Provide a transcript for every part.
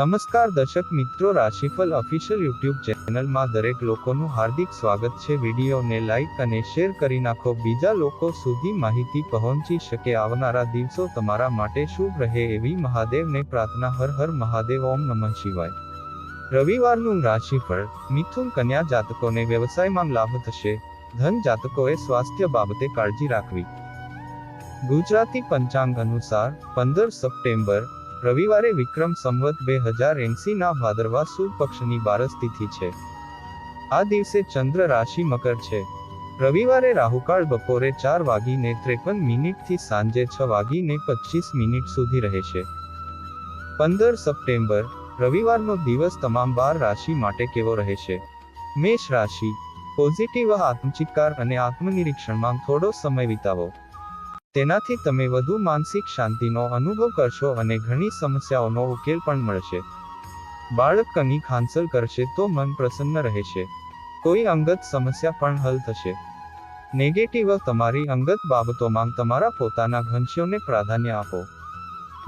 નમસ્કાર દર્શક મિત્રો રાશિફળ ઓફિશિયલ યુટ્યુબ ચેનલમાં દરેક લોકોનું હાર્દિક સ્વાગત છે. વિડીયોને લાઇક અને શેર કરી નાખો. બીજા લોકો સુધી માહિતી પહોંચી શકે આવનારા દિવસો તમારા માટે શુભ રહે એવી મહાદેવને પ્રાર્થના. હર હર મહાદેવ, ઓમ નમઃ શિવાય. રવિવારનું રાશિફળ, મિથુન કન્યા જાતકોને વ્યવસાયમાં લાભ થશે. ધન જાતકોએ સ્વાસ્થ્ય બાબતે કાળજી રાખવી. ગુજરાતી પંચાંગ અનુસાર પંદર સપ્ટેમ્બર રવિવારે વિક્રમ સંવત બે હજાર એંસીના ભાદરવા સુદ પક્ષની બારસ તિથિ છે. આ દિવસે ચંદ્ર રાશિ મકર છે. રવિવારે રાહુકાળ બપોરે ચાર વાગીને ત્રેપન મિનિટથી સાંજે છ વાગીને પચીસ મિનિટ સુધી રહેશે પંદર સપ્ટેમ્બર, રવિવારનો દિવસ તમામ બાર રાશિ માટે કેવો રહેશે મેષ રાશિ, પોઝિટિવ, આત્મચિત્કાર અને આત્મનિરીક્ષણમાં થોડો સમય વિતાવો. તેનાથી તમે વધુ માનસિક શાંતિનો અનુભવ કરશો અને ઘણી સમસ્યાઓનો ઉકેલ પણ મળશે. બાળક કની હાંસલ કરશે તો મન પ્રસન્ન રહેશે. કોઈ અંગત સમસ્યા પણ હલ થશે. નેગેટિવ તમારી અંગત બાબતોમાં તમારા પોતાના ઘનશ્યોને પ્રાધાન્ય આપો.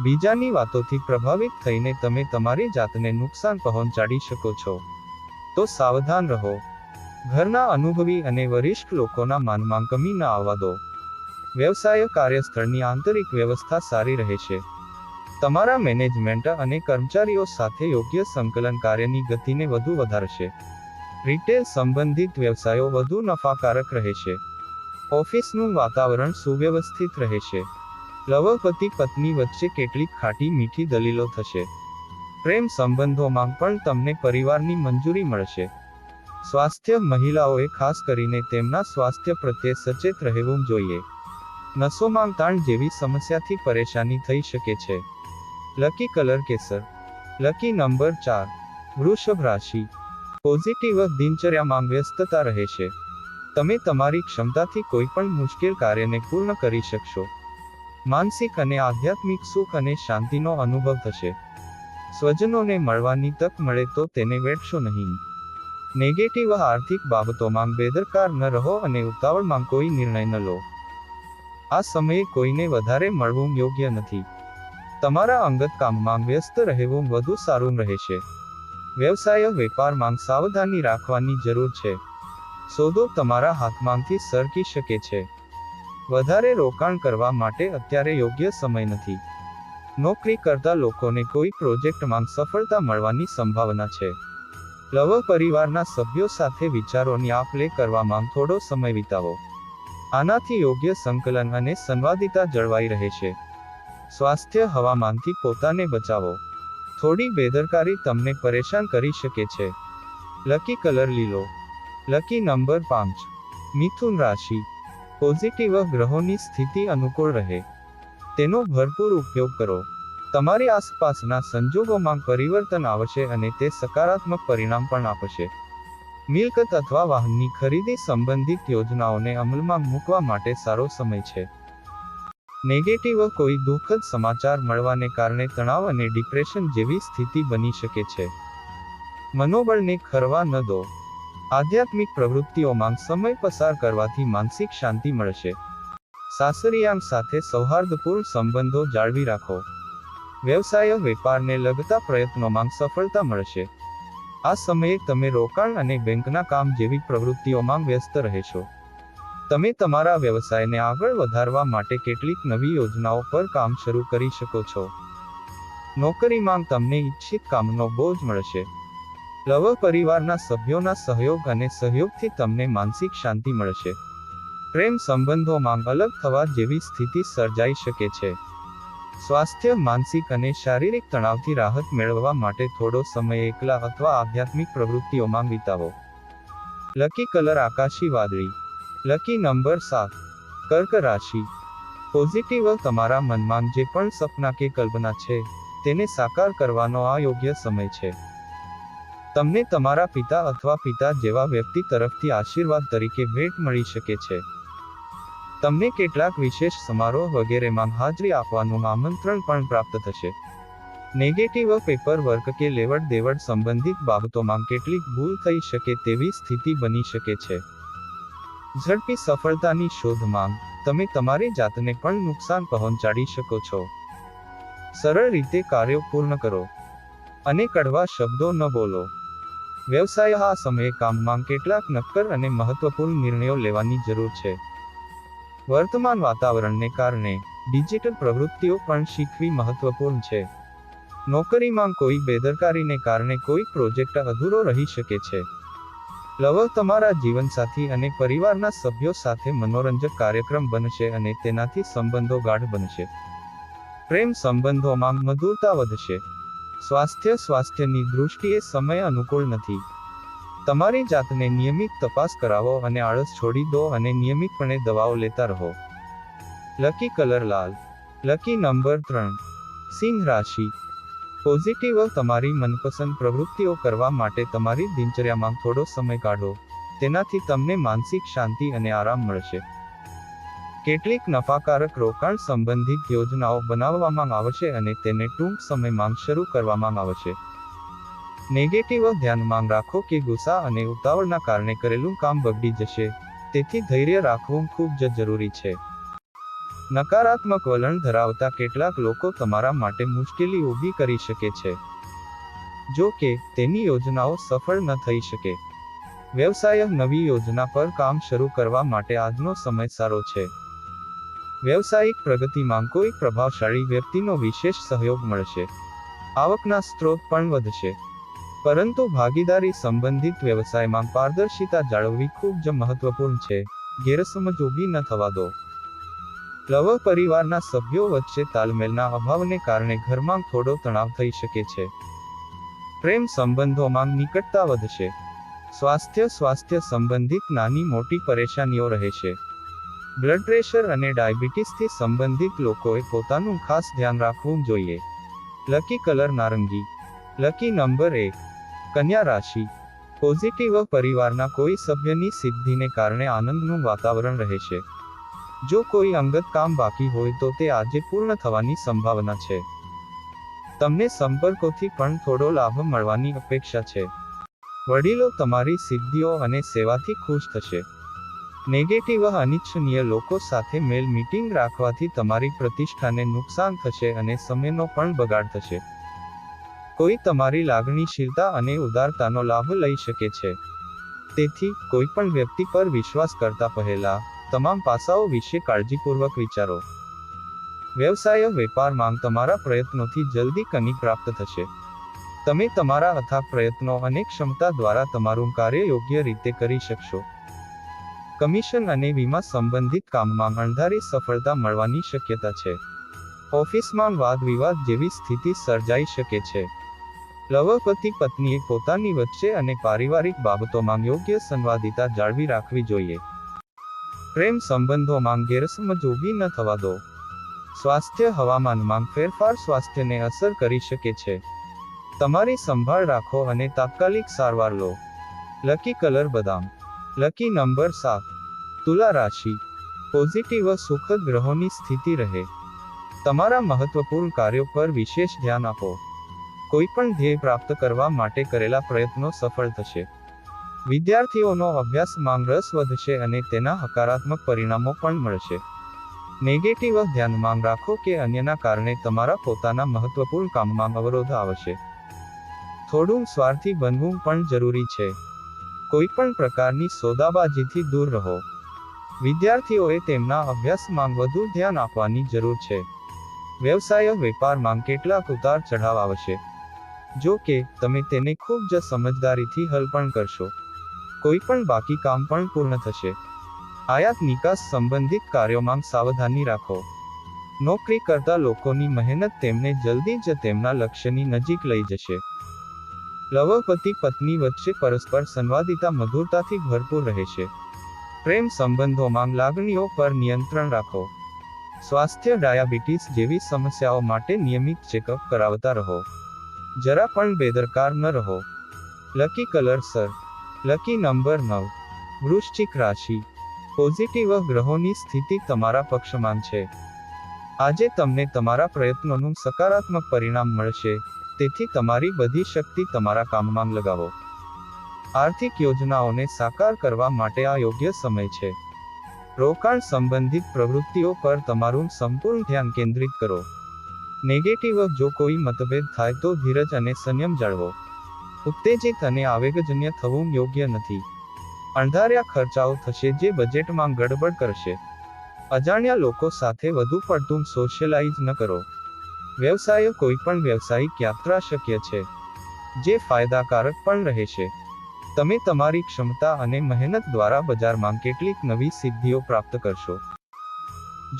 બીજાની વાતોથી પ્રભાવિત થઈને તમે તમારી જાતને નુકસાન પહોંચાડી શકો છો. તો સાવધાન રહો. ઘરના અનુભવી અને વરિષ્ઠ લોકોના માનમાં કમી ન આવવા દો. વ્યવસાય કાર્યસ્થળની આંતરિક વ્યવસ્થા સારી રહેશે તમારા મેનેજમેન્ટ અને કર્મચારીઓ સાથે યોગ્ય સંકલન કાર્યની ગતિને વધુ વધારશે. રિટેલ સંબંધિત વ્યવસાયો વધુ નફાકારક રહેશે ઓફિસનું વાતાવરણ સુવ્યવસ્થિત રહેશે લવપતિ પત્ની વચ્ચે કેટલીક ખાટી મીઠી દલીલો થશે. પ્રેમ સંબંધોમાં પણ તમને પરિવારની મંજૂરી મળશે. સ્વાસ્થ્ય મહિલાઓએ ખાસ કરીને તેમના સ્વાસ્થ્ય પ્રત્યે સચેત રહેવું જોઈએ. નસોમાં તાણ જેવી સમસ્યાથી પરેશાની થઈ શકે છે. લકી કલર કેસર. લકી નંબર ચાર. વૃષભ રાશિ. પોઝિટિવ દિનચર્યામાં વ્યસ્તતા રહે છે. તમે તમારી ક્ષમતાથી કોઈ પણ મુશ્કેલ કાર્યને પૂર્ણ કરી શકશો. માનસિક અને આધ્યાત્મિક સુખ અને શાંતિનો અનુભવ થશે. સ્વજનોને મળવાની તક મળે તો તેને વેઠશો નહીં. નેગેટિવ આર્થિક બાબતોમાં બેદરકાર ન રહો અને ઉતાવળમાં કોઈ નિર્ણય ન લો. આ સમયે કોઈને વધારે મળવું યોગ્ય નથી. તમારા અંગત કામમાં વ્યસ્ત રહેવું વધુ સારું રહેશે. વ્યવસાય વેપારમાં સાવધાની રાખવાની જરૂર છે. સોદો તમારા હાથમાંથી સરકી શકે છે. વધારે રોકાણ કરવા માટે અત્યારે યોગ્ય સમય નથી. નોકરી કરતા લોકોને કોઈ પ્રોજેક્ટમાં સફળતા મળવાની સંભાવના છે. લવ પરિવારના સભ્યો સાથે વિચારોની આપ લે કરવામાં થોડો સમય વિતાવો. આનાથી યોગ્ય સંકલન અને સંવાદિતા જળવાઈ રહે છે. સ્વાસ્થ્ય હવામાનથી પોતાને બચાવો. થોડી બેદરકારી તમને પરેશાન કરી શકે છે. લકી કલર લીલો. લકી નંબર પાંચ. મિથુન રાશિ. પોઝિટિવ ગ્રહોની સ્થિતિ અનુકૂળ રહે. તેનો ભરપૂર ઉપયોગ કરો. તમારી આસપાસના સંજોગોમાં પરિવર્તન આવશે અને તે સકારાત્મક પરિણામ પણ આપશે. મિલકત અથવા વાહનની ખરીદી સંબંધિત યોજનાઓને અમલમાં મૂકવા માટે સારો સમય છે. નેગેટિવ કોઈ દુઃખદ સમાચાર મળવાને કારણે તણાવ અને ડિપ્રેશન જેવી સ્થિતિ બની શકે છે. મનોબળને ખરવા ન દો. આધ્યાત્મિક પ્રવૃત્તિઓમાં સમય પસાર કરવાથી માનસિક શાંતિ મળશે. સાસરિયામ સાથે સૌહાર્દપૂર્ણ સંબંધો જાળવી રાખો. વ્યવસાય, વેપારને લગતા પ્રયત્નોમાં સફળતા મળશે. આ સમયે તમે રોકાણ અને બેંકના કામ જેવી પ્રવૃત્તિઓમાં વ્યસ્ત રહેશો તમે તમારા વ્યવસાયને આગળ વધારવા માટે કેટલીક નવી યોજનાઓ પર કામ શરૂ કરી શકો છો. નોકરીમાં તમને ઈચ્છિત કામનો બોજ મળશે. લવ પરિવારના સભ્યોના સહયોગ અને સહયોગથી તમને માનસિક શાંતિ મળશે. પ્રેમ સંબંધોમાં અલગ થવા જેવી સ્થિતિ સર્જાઈ શકે છે. સ્વાસ્થ્ય, માનસિક અને શારીરિક તણાવથી રાહત મેળવવા માટે થોડો સમય એકલા અથવા આધ્યાત્મિક પ્રવૃત્તિઓમાં વિતાવો. લકી કલર આકાશી વાદળી. લકી નંબર સાત. કર્ક રાશિ. પોઝિટિવ તમારા મનમાં જે પણ સપના કે કલ્પના છે, તેને સાકાર કરવાનો આ યોગ્ય સમય છે. તમને તમારા પિતા અથવા પિતા જેવા વ્યક્તિ તરફથી આશીર્વાદ તરીકે ભેટ મળી શકે છે. તમને કેટલાક વિશેષ સમારોહ વગેરેમાં હાજરી આપવાનું આમંત્રણ પણ પ્રાપ્ત થશે. નેગેટિવ પેપર વર્ક કે લેવડ દેવડ સંબંધિત બાબતોમાં કેટલીક ભૂલ થઈ શકે તેવી સ્થિતિ બની શકે છે. ઝડપી સફળતાની શોધમાં તમે તમારી જાતને પણ નુકસાન પહોંચાડી શકો છો. સરળ રીતે કાર્યો પૂર્ણ કરો. અને કડવા શબ્દો ન બોલો. વ્યવસાય આ સમયે કામમાં કેટલાક નક્કર અને મહત્વપૂર્ણ નિર્ણયો લેવાની જરૂર છે. વર્તમાન વાતાવરણને કારણે ડિજિટલ પ્રવૃત્તિઓ પણ શીખવી મહત્વપૂર્ણ છે. નોકરીમાં કોઈ બેદરકારીને કારણે કોઈ પ્રોજેક્ટ અધૂરો રહી શકે છે. લવ તમારા જીવનસાથી અને પરિવારના સભ્યો સાથે મનોરંજક કાર્યક્રમ બનશે અને તેનાથી સંબંધો ગાઢ બનશે. પ્રેમ સંબંધોમાં મધુરતા વધશે. સ્વાસ્થ્ય સ્વાસ્થ્યની દૃષ્ટિએ સમય અનુકૂળ નથી. તમારી જાતને નિયમિત તપાસ કરાવો અને આળસ છોડી દો અને નિયમિતપણે દવાઓ લેતા રહો. લકી કલર લાલ. લકી નંબર ત્રણ. સિંહ રાશિ. પોઝિટિવ તમારી મનપસંદ પ્રવૃત્તિઓ કરવા માટે તમારી દિનચર્યામાં થોડો સમય કાઢો. તેનાથી તમને માનસિક શાંતિ અને આરામ મળશે. કેટલીક નફાકારક રોકાણ સંબંધિત યોજનાઓ બનાવવામાં આવશે અને તેને ટૂંક સમયમાં શરૂ કરવામાં આવશે. નેગેટિવ ધ્યાનમાં રાખો કે ગુસ્સા અને ઉતાવળના કારણે કરેલું કામ બગડી જશે. તેથી ધૈર્ય રાખવું ખૂબ જ જરૂરી છે. નકારાત્મક વલણ ધરાવતા કેટલાક લોકો તમારા માટે મુશ્કેલી ઊભી કરી શકે છે. જો કે, તેની યોજનાઓ સફળ ન થઈ શકે. વ્યવસાય નવી યોજના પર કામ શરૂ કરવા માટે આજનો સમય સારો છે. વ્યવસાયિક પ્રગતિમાં કોઈ પ્રભાવશાળી વ્યક્તિનો વિશેષ સહયોગ મળશે. આવકના સ્ત્રોત પણ વધશે. પરંતુ ભાગીદારી સંબંધિત વ્યવસાયમાં પારદર્શિતા જાળવવી ખૂબ જ મહત્વપૂર્ણ છે. ગેરસમજ ઊભી ન થવા દો. લવ પરિવારના સભ્યો વચ્ચે તાલમેલના અભાવને કારણે ઘરમાં થોડો તણાવ થઈ શકે છે. પ્રેમ સંબંધોમાં નિકટતા વધશે. સ્વાસ્થ્ય સ્વાસ્થ્ય સંબંધિત નાની મોટી પરેશાનીઓ રહેશે બ્લડ પ્રેશર અને ડાયાબિટીસથી સંબંધિત લોકોએ પોતાનું ખાસ ધ્યાન રાખવું જોઈએ. લકી કલર નારંગી. લકી નંબર એક. કન્યા રાશિ. પોઝિટિવ પરિવારના કોઈ સભ્યની સિદ્ધિને કારણે આનંદનું વાતાવરણ રહેશે જો કોઈ અંગત કામ બાકી હોય તો તે આજે પૂર્ણ થવાની સંભાવના છે. તમને સંપર્કોથી પણ થોડો લાભ મળવાની અપેક્ષા છે. વડીલો તમારી સિદ્ધિઓ અને સેવાથી ખુશ થશે. નેગેટિવ અનિચ્છનીય લોકો સાથે મેલ મીટિંગ રાખવાથી તમારી પ્રતિષ્ઠાને નુકસાન થશે અને સમયનો પણ બગાડ થશે. કોઈ તમારી લાગણીશીલતા અને ઉદારતાનો લાભ લઈ શકે છે. તેથી, કોઈ પણ વ્યક્તિ પર વિશ્વાસ કરતા પહેલા, તમામ પાસાઓ વિશે કાળજીપૂર્વક વિચારો. વ્યવસાય વેપારમાં તમારા પ્રયત્નોથી જલ્દી કની પ્રાપ્ત થશે. તમે તમારા અથાગ પ્રયત્નો અને ક્ષમતા દ્વારા તમારું કાર્ય યોગ્ય રીતે કરી શકશો. કમિશન અને વીમા સંબંધિત કામમાં અણધારી સફળતા મળવાની શક્યતા છે. ઓફિસમાં વાદ વિવાદ જેવી સ્થિતિ સર્જાઈ શકે છે. લવપતિ પત્નીએ પોતાની વચ્ચે અને પારિવારિક બાબતોમાં યોગ્ય સંવાદિતા જાળવી રાખવી જોઈએ. પ્રેમ સંબંધોમાં ગેરસમજ ઊભી ન થવા દો. સ્વાસ્થ્ય હવામાનમાં ફેરફાર સ્વાસ્થ્યને અસર કરી શકે છે. તમારી સંભાળ રાખો અને તાત્કાલિક સારવાર લો. લકી કલર બદામ. લકી નંબર સાત. તુલા રાશિ. પોઝિટિવ સુખદ ગ્રહોની સ્થિતિ રહે. તમારા મહત્વપૂર્ણ કાર્યો પર વિશેષ ધ્યાન આપો. કોઈ પણ ધ્યેય પ્રાપ્ત કરવા માટે કરેલા પ્રયત્નો સફળ થશે. વિદ્યાર્થીઓનો અભ્યાસમાં રસ વધશે અને તેના હકારાત્મક પરિણામો પણ મળશે. નેગેટિવ ધ્યાનમાં રાખો કે અન્યના કારણે તમારા પોતાના મહત્વપૂર્ણ કામમાં અવરોધ આવશે. થોડું સ્વાર્થી બનવું પણ જરૂરી છે. કોઈ પણ પ્રકારની સોદાબાજીથી દૂર રહો. વિદ્યાર્થીઓએ તેમના અભ્યાસમાં વધુ ધ્યાન આપવાની જરૂર છે. વ્યવસાય, વેપારમાં કેટલાક ઉતાર ચઢાવ આવશે. જો કે, તમે તેને ખૂબ જ સમજદારીથી હલ પણ કરશો. કોઈ પણ બાકી કામ પણ પૂર્ણ થશે. આયાત નિકાસ સંબંધિત કાર્યોમાં સાવધાની રાખો. નોકરી કરતા લોકોની મહેનત તેમને જલ્દી જ તેમના લક્ષ્યની નજીક લઈ જશે. લવપતિ પત્ની વચ્ચે પરસ્પર સંવાદિતા મધુરતાથી ભરપૂર રહેશે. પ્રેમ સંબંધોમાં લાગણીઓ પર નિયંત્રણ રાખો. સ્વાસ્થ્ય ડાયાબિટીસ જેવી સમસ્યાઓ માટે નિયમિત ચેકઅપ કરાવતા રહો. જરા પણ બેદરકાર ન રહો. લકી કલર સર લકી નંબર નવ. વૃશ્ચિક રાશિ. પોઝિટિવ ગ્રહોની સ્થિતિ તમારા પક્ષમાં છે. આજે તમને તમારા પ્રયત્નોનું સકારાત્મક પરિણામ મળશે. તેથી તમારી બધી શક્તિ તમારા કામમાં લગાવો. આર્થિક યોજનાઓને સાકાર કરવા માટે આ યોગ્ય સમય છે. રોકાણ સંબંધિત પ્રવૃત્તિઓ પર તમારું સંપૂર્ણ ધ્યાન કેન્દ્રિત કરો. નેગેટિવ જો કોઈ મતભેદ થાય તો ધીરજ અને સંયમ જાળવો. ઉત્તેજિત અને આવેગજન્ય થવું યોગ્ય નથી. અણધાર્યા ખર્ચાઓ થશે જે બજેટમાં ગડબડ કરશે. અજાણ્યા લોકો સાથે વધુ પડતું સોશિયલાઇઝ ન કરો. વ્યવસાય કોઈ પણ વ્યવસાયિક યાત્રા શક્ય છે. જે ફાયદાકારક પણ રહેશે. તમે તમારી ક્ષમતા અને મહેનત દ્વારા બજારમાં કેટલીક નવી સિદ્ધિઓ પ્રાપ્ત કરશો.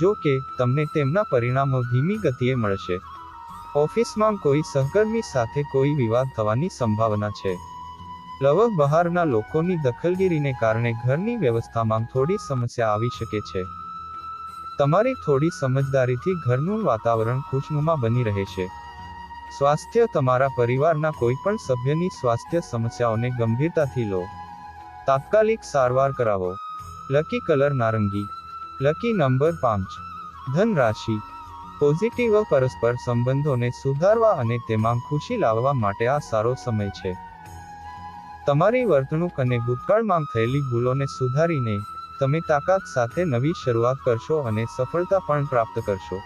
જો કે, તમને તેમના પરિણામો ધીમી ગતિએ મળશે. ઓફિસમાં કોઈ સહકર્મી સાથે કોઈ વિવાદ થવાની સંભાવના છે. લવક બહારના લોકોની દખલગીરીને કારણે ઘરની વ્યવસ્થામાં થોડી સમસ્યા આવી શકે છે. તમારી થોડી સમજદારીથી ઘરનું વાતાવરણ ખુશનુમા બની રહેશે સ્વાસ્થ્ય તમારા પરિવારના કોઈ પણ સભ્યની સ્વાસ્થ્ય સમસ્યાઓને ગંભીરતાથી લો. તાત્કાલિક સારવાર કરાવો. લકી કલર નારંગી. લકી નંબર પાંચ. ધન રાશિ પોઝિટિવ પરસ્પર સંબંધોને સુધારવા અને તેમાં ખુશી લાવવા માટે આ સારો સમય છે. તમારી વર્તણૂક અને ભૂતકાળમાં થયેલી ભૂલોને સુધારીને તમે તાકાત સાથે નવી શરૂઆત કરશો અને સફળતા પણ પ્રાપ્ત કરશો.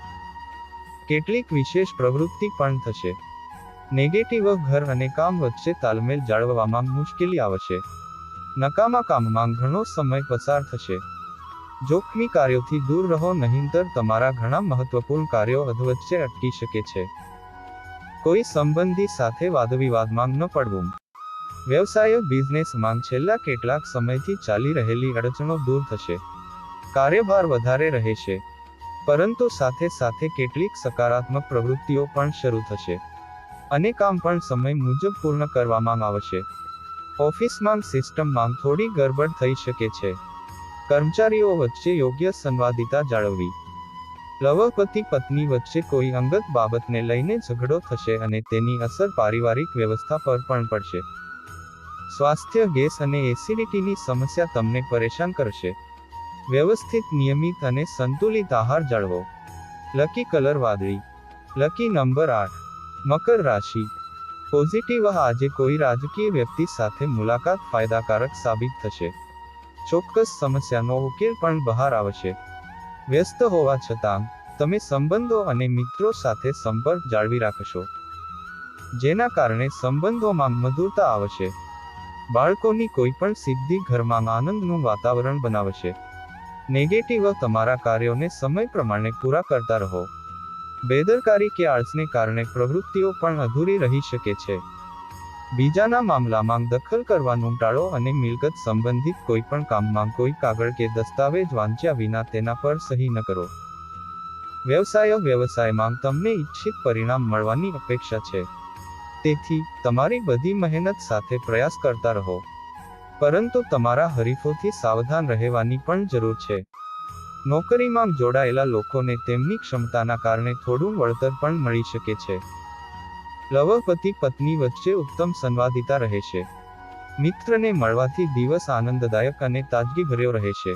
કેટલીક વિશેષ પ્રવૃત્તિ પણ થશે. નેગેટિવ ઘર અને કામ વચ્ચે તાલમેલ જાળવવામાં મુશ્કેલી આવશે. નકામા કામમાં ઘણો સમય પસાર થશે. જોખમી કાર્યોથી દૂર રહો નહીંતર તમારા ઘણા મહત્વપૂર્ણ કાર્યો અધવચ્ચે અટકી શકે છે. કોઈ સંબંધી સાથે વાદવિવાદમાં ન પડવું. વ્યવસાય બિઝનેસમાં છેલ્લા કેટલાક સમયથી ચાલી રહેલી અડચણો દૂર થશે. કાર્યભાર વધારે રહેશે પરંતુ સાથે સાથે કેટલીક સકારાત્મક પ્રવૃત્તિઓ પણ શરૂ થશે. અને કામ પણ સમય મુજબ પૂર્ણ કરવામાં આવશે. ઓફિસમાં સિસ્ટમમાં થોડી ગરબડ થઈ શકે છે. કર્મચારીઓ વચ્ચે યોગ્ય સંવાદિતા જાળવવી. લવપતિ પત્ની વચ્ચે કોઈ અંગત બાબતને લઈને ઝઘડો થશે અને તેની અસર પારિવારિક વ્યવસ્થા પર પણ પડશે. સ્વાસ્થ્ય, ગેસ અને એસિડિટીની સમસ્યા તમને પરેશાન કરશે. વ્યવસ્થિત, નિયમિત અને સંતુલિત આહાર જાળવો. લકી કલર વાદળી. લકી નંબર આઠ. મકર રાશિ. પોઝિટિવ આજે કોઈ રાજકીય વ્યક્તિ સાથે મુલાકાત ફાયદાકારક સાબિત થશે. ચોક્કસ સમસ્યાનો ઉકેલ પણ બહાર આવશે. વ્યસ્ત હોવા છતાં, તમે સંબંધો અને મિત્રો સાથે સંપર્ક જાળવી રાખશો. જેના કારણે સંબંધોમાં મધુરતા આવશે. બાળકોની કોઈ પણ સિદ્ધિ ઘરમાં આનંદનું વાતાવરણ બનાવશે. નેગેટિવ તમારા કાર્યોને સમય પ્રમાણે પૂરા કરતા રહો. બેદરકારી કે આળસને કારણે પ્રવૃત્તિઓ પણ અધૂરી રહી શકે છે. બીજાના મામલામાં દખલ કરવાનું ટાળો અને મિલકત સંબંધિત કોઈપણ કામમાં કોઈ કાગળ કે દસ્તાવેજ વાંચ્યા વિના તેના પર સહી ન કરો. વ્યવસાય વ્યવસાયમાં તમને ઈચ્છિત પરિણામ મળવાની અપેક્ષા છે. તેથી, તમારી બધી મહેનત સાથે પ્રયાસ કરતા રહો. પરંતુ તમારા હરીફોથી સાવધાન રહેવાની પણ જરૂર છે. નોકરીમાં જોડાયેલા લોકોને તેમની ક્ષમતાના કારણે થોડું વળતર પણ મળી શકે છે. લવપતિ પત્ની વચ્ચે ઉત્તમ સંવાદિતા રહેશે મિત્રને મળવાથી દિવસ આનંદદાયક અને તાજગીભર્યો રહેશે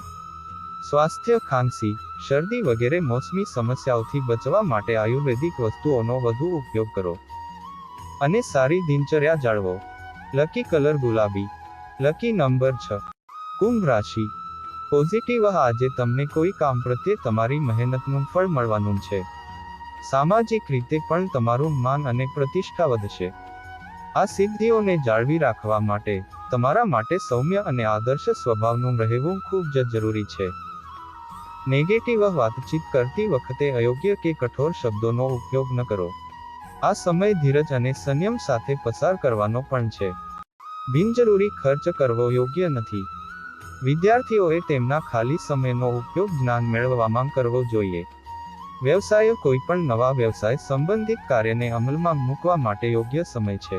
સ્વાસ્થ્ય ખાંસી, શરદી વગેરે મોસમી સમસ્યાઓથી બચવા માટે આયુર્વેદિક વસ્તુઓનો વધુ ઉપયોગ કરો. અને સારી દિનચર્યા જાળવો. લકી કલર ગુલાબી. લકી નંબર છ. કુંભ રાશિ. પોઝિટિવ આજે તમને કોઈ કામ પ્રત્યે તમારી મહેનતનું ફળ મળવાનું છે. સામાજિક રીતે પણ તમારું માન અને પ્રતિષ્ઠા વધશે. આ સિદ્ધિઓને જાળવી રાખવા માટે, તમારા માટે સૌમ્ય અને આદર્શ સ્વભાવનું રહેવું ખૂબ જ જરૂરી છે. નેગેટિવ વાતચીત કરતી વખતે અયોગ્ય કે કઠોર શબ્દોનો ઉપયોગ ન કરો. આ સમય ધીરજ અને સંયમ સાથે પસાર કરવાનો પણ છે. બિનજરૂરી ખર્ચ કરવો યોગ્ય નથી. વિદ્યાર્થીઓએ તેમના ખાલી સમયનો ઉપયોગ જ્ઞાન મેળવવામાં કરવો જોઈએ. વ્યવસાય કોઈ પણ નવા વ્યવસાય સંબંધિત કાર્યને અમલમાં મૂકવા માટે યોગ્ય સમય છે.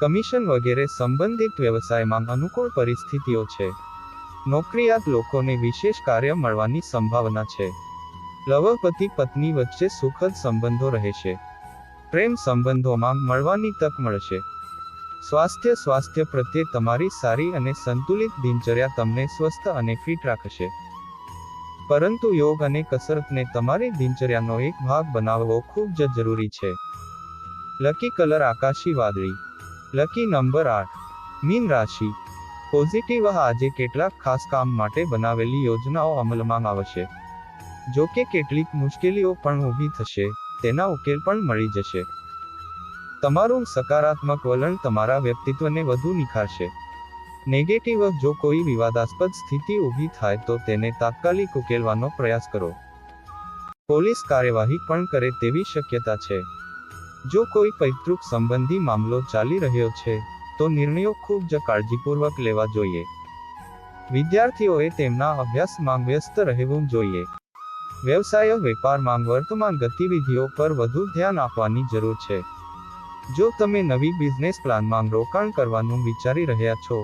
કમિશન વગેરે સંબંધિત વ્યવસાયમાં અનુકૂળ પરિસ્થિતિઓ છે. નોકરીયાત લોકોને વિશેષ કાર્ય મળવાની સંભાવના છે. લવપતિ પત્ની વચ્ચે સુખદ સંબંધો રહેશે પ્રેમ સંબંધોમાં મળવાની તક મળશે. સ્વાસ્થ્ય સ્વાસ્થ્ય પ્રત્યે તમારી સારી અને સંતુલિત દિનચર્યા તમને સ્વસ્થ અને ફિટ રાખશે. પરંતુ યોગ અને કસરતને તમારી દિનચર્યાનો એક ભાગ બનાવવો ખૂબ જ જરૂરી છે. લકી કલર આકાશી વાદળી. લકી નંબર આઠ. મીન રાશિ. પોઝિટિવ આજે કેટલાક ખાસ કામ માટે બનાવેલી યોજનાઓ અમલમાં આવશે. જો કે કેટલીક મુશ્કેલીઓ પણ ઊભી થશે, તેના ઉકેલ પણ મળી જશે. તમારું સકારાત્મક વલણ તમારા વ્યક્તિત્વને વધુ નિખારશે. નેગેટિવ જો કોઈ વિવાદાસ્પદ સ્થિતિ ઊભી થાય તો તેને તાત્કાલિક ઉકેલવાનો પ્રયાસ કરો. પોલીસ કાર્યવાહી પણ કરે તેવી શક્યતા છે. જો કોઈ પૈતૃક સંબંધી મામલો ચાલી રહ્યો છે, તો નિર્ણયો ખૂબ જ કાળજીપૂર્વક લેવા જોઈએ. વિદ્યાર્થીઓએ તેમના અભ્યાસમાં વ્યસ્ત રહેવું જોઈએ. વ્યવસાય, વેપારમાં વર્તમાન ગતિવિધિઓ પર વધુ ધ્યાન આપવાની જરૂર છે. જો તમે નવી બિઝનેસ પ્લાનમાં રોકાણ કરવાનું વિચારી રહ્યા છો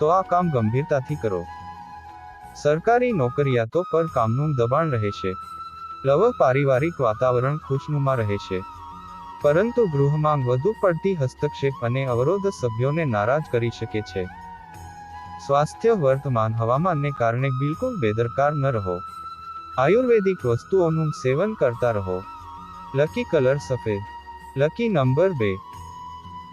તો આ કામ ગંભીરતાથી કરો. સરકારી નોકરિયાતો પર કામનું દબાણ રહેશે લવ પારિવારિક વાતાવરણ ખુશનુમા રહેશે પરંતુ ગૃહમાં વધુ પડતી હસ્તક્ષેપ અને અવરોધ સભ્યોને નારાજ કરી શકે છે. સ્વાસ્થ્ય વર્તમાન હવામાનને કારણે બિલકુલ બેદરકાર ન રહો. આયુર્વેદિક વસ્તુઓનું સેવન કરતા રહો. લકી કલર સફેદ. લકી નંબર બે.